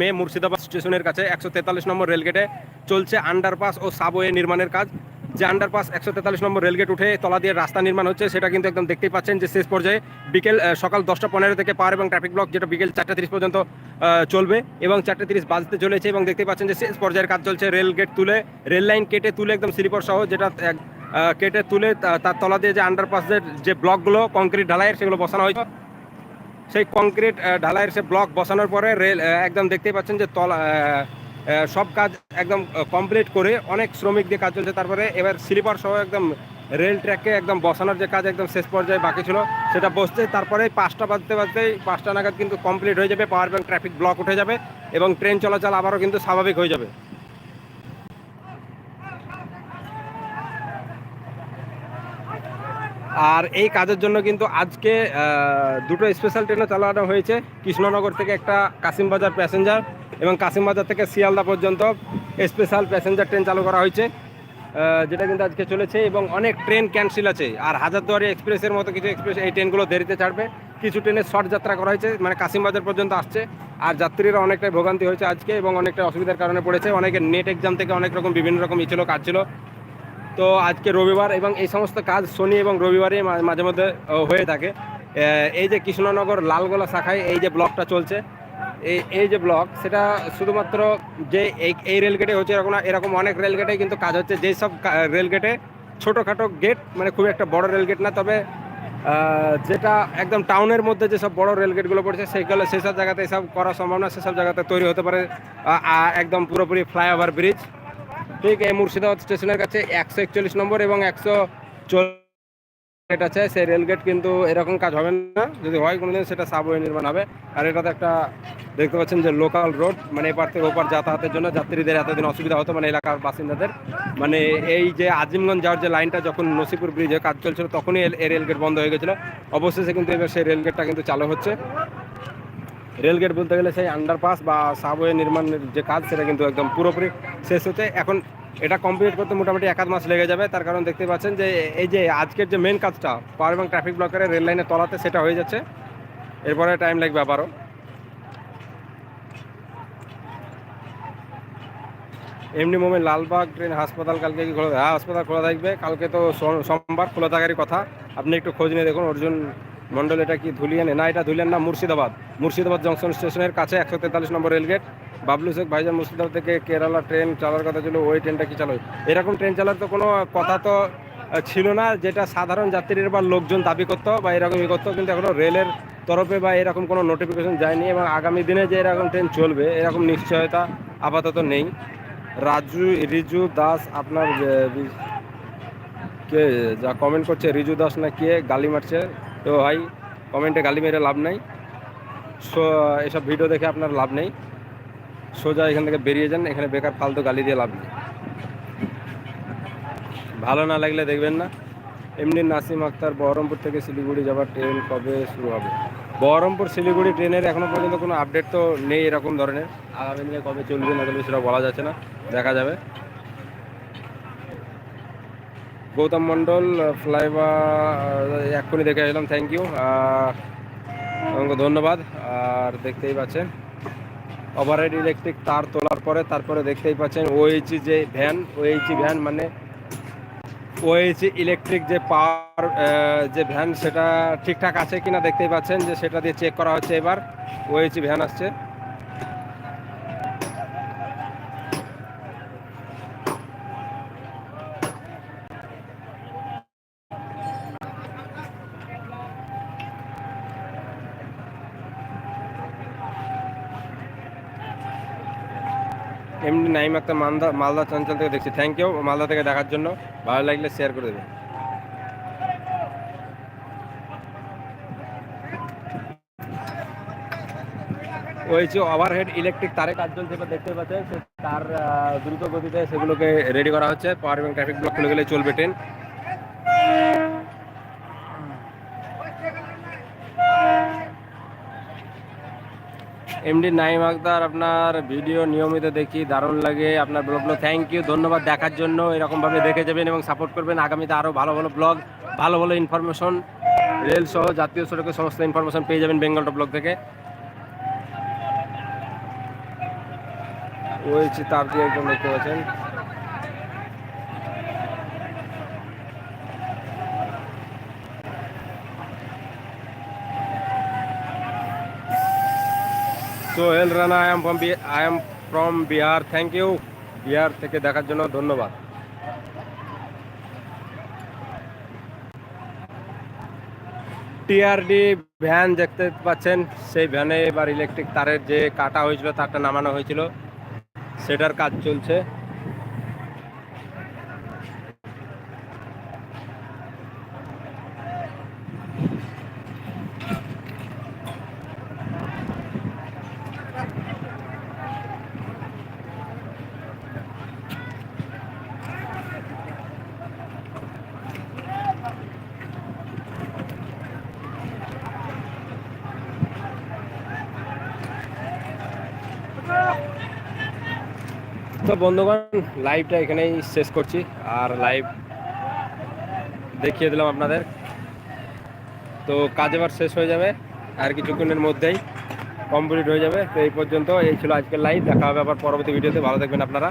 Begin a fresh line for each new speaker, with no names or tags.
মে মুর্শিদাবাদ স্টেশনের কাছে একশো তেতাল্লিশ নম্বর রেলগেটে চলছে আন্ডারপাস ও সাবওয়ে নির্মাণের কাজ। যে আন্ডারপাস একশো তেতাল্লিশ নম্বর রেলগেট উঠে তলা দিয়ে রাস্তা নির্মাণ হচ্ছে, সেটা কিন্তু একদম দেখতেই পাচ্ছেন যে শেষ পর্যায়ে বিকেল সকাল দশটা পনেরো থেকে পার এবং ট্রাফিক ব্লক যেটা বিকেল চারটে তিরিশ পর্যন্ত চলবে এবং চারটে তিরিশ বাজতে চলেছে এবং দেখতেই পাচ্ছেন যে শেষ পর্যায়ের কাজ চলছে রেলগেট তুলে, রেল লাইন কেটে তুলে একদম স্লিপার সহ যেটা কেটে তুলে তার তলা দিয়ে যে আন্ডারপাসের যে ব্লকগুলো কংক্রিট ঢালাইয়ের সেগুলো বসানো হয়েছে। সেই কংক্রিট ঢালাইয়ের সে ব্লক বসানোর পরে রেল একদম দেখতেই পাচ্ছেন যে তলা সব কাজ একদম কমপ্লিট করে অনেক শ্রমিক দিয়ে কাজ চলছে। তারপরে এবার স্লিপার সহ একদম রেল ট্র্যাককে একদম বসানোর যে কাজ একদম শেষ পর্যায়ে বাকি ছিল, সেটা বসতে তারপরে পাঁচটা বাজতে বাজতেই পাঁচটা নাগাদ কিন্তু কমপ্লিট হয়ে যাবে। পাওয়ার ব্যাংক ট্রাফিক ব্লক উঠে যাবে এবং ট্রেন চলাচল আবারও কিন্তু স্বাভাবিক হয়ে যাবে। আর এই কাজের জন্য কিন্তু আজকে দুটো স্পেশাল ট্রেনও চালানো হয়েছে। কৃষ্ণনগর থেকে একটা কাসিমবাজার প্যাসেঞ্জার এবং কাসিমবাজার থেকে শিয়ালদা পর্যন্ত স্পেশাল প্যাসেঞ্জার ট্রেন চালু করা হয়েছে। যেটা কিন্তু আজকে চলেছে এবং অনেক ট্রেন ক্যান্সেল আছে। আর হাজারদুয়ারি এক্সপ্রেসের মতো কিছু এক্সপ্রেস এই ট্রেনগুলো দেরিতে ছাড়বে। কিছু ট্রেনের শর্ট যাত্রা করা হয়েছে মানে কাসিমবাজার পর্যন্ত আসছে। আর যাত্রীরা অনেকটাই ভোগান্তি হয়েছে আজকে এবং অনেকটা অসুবিধার কারণে পড়েছে। অনেকে নেট এক্সাম থেকে অনেক রকম, বিভিন্ন রকম ই ছিল কাজ ছিল তো আজকে রবিবার এবং এই সমস্ত কাজ শনি এবং রবিবারে মাঝে মধ্যে হয়ে থাকে। এই যে কৃষ্ণনগর লালগোলা শাখায় এই যে ব্লকটা চলছে, এই এই যে ব্লক, সেটা শুধুমাত্র যে এই এই রেলগেটে হচ্ছে এরকম না, এরকম অনেক রেলগেটে কিন্তু কাজ হচ্ছে। যেই সব রেলগেটে ছোটোখাটো গেট মানে খুব একটা বড় রেলগেট না, তবে যেটা একদম টাউনের মধ্যে যেসব বড় রেলগেটগুলো পড়ছে, সেইগুলো, সেসব জায়গাতে এসব করা সম্ভব না, সেসব জায়গাতে তৈরি হতে পারে একদম পুরোপুরি ফ্লাইওভার ব্রিজ। ঠিক, এই মুর্শিদাবাদ স্টেশনের কাছে একশো একচল্লিশ নম্বর এবং একশো গেট আছে। সেই রেলগেট কিন্তু এরকম কাজ হবে না। যদি হয় কোনোদিন সেটা সাবওয়ে নির্মাণ হবে। আর এটাতে একটা দেখতে পাচ্ছেন যে লোকাল রোড মানে এপার থেকে ওপার যাতায়াতের জন্য যাত্রীদের এতদিন অসুবিধা হতো মানে এলাকার বাসিন্দাদের। মানে এই যে আজিমগঞ্জ যাওয়ার যে লাইনটা যখন নসিপুর ব্রিজে কাজ চলছিল, তখনই এই রেলগেট বন্ধ হয়ে গেছিল। অবশেষে কিন্তু এবার সেই রেলগেটটা কিন্তু চালু হচ্ছে। রেলগেট বলতে গেলে সেই আন্ডারপাস বা সাবওয়ে নির্মাণের যে কাজ, সেটা কিন্তু একদম পুরোপুরি শেষ হতে এখন এটা কমপ্লিট করতে মোটামুটি এক আধ মাস লেগে যাবে। তার কারণ দেখতে পাচ্ছেন যে, এই যে আজকের যে মেন কাজটা পাওয়ার এবং ট্রাফিক ব্লকের রেল লাইনের তলাতে সেটা হয়ে যাচ্ছে। এরপরে টাইম লাগবে আবারও। এমনি মোমে লালবাগ ট্রেন হাসপাতাল কালকে কি খোলা হ্যাঁ হাসপাতাল খোলা থাকবে। কালকে তো সোমবার খোলা থাকারই কথা। আপনি একটু খোঁজ নিয়ে দেখুন, অর্জুন মন্ডল, এটা কি ধুলিয়ানে? না, এটা ধুলিয়ান না, মুর্শিদাবাদ। মুর্শিদাবাদ জংশন স্টেশনের কাছে একশো তেতাল্লিশ নম্বর রেলগেট বাবলু শেখ ভাইজান মুর্শিদাবাদ থেকে কেরালা ট্রেন চালার কথা ছিল, ওই ট্রেনটা কি চালু এরকম ট্রেন চালার তো কোনো কথা তো ছিল না, যেটা সাধারণ যাত্রীর বা লোকজন দাবি করতো বা এরকমই করতো, কিন্তু এখনও রেলের তরফে বা এরকম কোনো নোটিফিকেশন যায়নি এবং আগামী দিনে যে এরকম ট্রেন চলবে, এরকম নিশ্চয়তা আপাতত নেই। রাজু, রিজু দাস, আপনার কে যা কমেন্ট করছে, রিজু দাস না কে, গালি মারছে তো ভাই কমেন্টে গালি মেরে লাভ নেই। সো, এসব ভিডিও দেখে আপনার লাভ নেই। সোজা এখান থেকে বেরিয়ে যান, এখানে বেকার ফালতু গালি দিয়ে লাভ নেই। ভালো না লাগলে দেখবেন না। এমনি নাসিম আক্তার বহরমপুর থেকে শিলিগুড়ি যাওয়ার ট্রেন কবে শুরু হবে? বহরমপুর শিলিগুড়ি ট্রেনের এখনও পর্যন্ত কোনো আপডেট তো নেই এরকম ধরনের। আগামী দিনে কবে চলবে না চলবে সেটা বলা যাচ্ছে না। দেখা যাবে। গৌতম মণ্ডল, ফ্লাইওভার এক্ষুনি দেখে এলাম থ্যাংক ইউ আমাকে ধন্যবাদ, আর দেখতেই পাচ্ছেন ওভারহেড ইলেকট্রিক তার তোলার পরে, তারপরে দেখতেই পাচ্ছেন ওএইচি যে ভ্যান ওএইচি ভ্যান মানে ওএইচি ইলেকট্রিক যে পাওয়ার যে ভ্যান সেটা ঠিকঠাক আছে কিনা দেখতেই পাচ্ছেন, যে সেটা দিয়ে চেক করা হচ্ছে এবার ওএইচি ভ্যান আসছে। এমনি নাইম একটা মালদা মালদা চঞ্চল থেকে দেখছি। থ্যাংক ইউ মালদা থেকে দেখার জন্য। ভালো লাগলে শেয়ার করে দেবে ওই যে ওভারহেড ইলেকট্রিক তারে কাজ চলছে বা দেখতে পাচ্ছেন তার দ্রুত গতিতে সেগুলোকে রেডি করা হচ্ছে। পাওয়ার এবং ট্রাফিক ব্লক খুলে গেলে চলবে ট্রেন এমডি নাইম আক্তার, আপনার ভিডিও নিয়মিত দেখি, দারুণ লাগে। আপনার ব্লগগুলো থ্যাংক ইউ ধন্যবাদ দেখার জন্য। এরকমভাবে দেখে যাবেন এবং সাপোর্ট করবেন আগামীতে আরও ভালো ভালো ব্লগ ভালো ভালো ইনফরমেশন রেল সহ জাতীয় সড়কের সমস্ত ইনফরমেশন পেয়ে যাবেন বেঙ্গল ব্লগ থেকে। ওই তার দিয়ে একদম দেখতে পাচ্ছেন। Sohel Rana I am from I am from Bihar thank you Bihar থেকে দেখার জন্য ধন্যবাদ। টিআরডি ভ্যান দেখতে পাচ্ছেন। সেই ভ্যানে এবার ইলেকট্রিক তারের যে কাটা হয়েছিল, তারটা নামানো হয়েছিল। সেটার কাজ চলছে। তো বন্ধুগণ লাইভটা এখানেই শেষ করছি। আর লাইভ দেখিয়ে দিলাম আপনাদের। তো কাজ এবার শেষ হয়ে যাবে, আর কিছুক্ষণের মধ্যেই কমপ্লিট হয়ে যাবে। তো এই পর্যন্ত, এই ছিল আজকের লাইভ দেখা হবে আবার পরবর্তী ভিডিওতে ভালো থাকবেন আপনারা।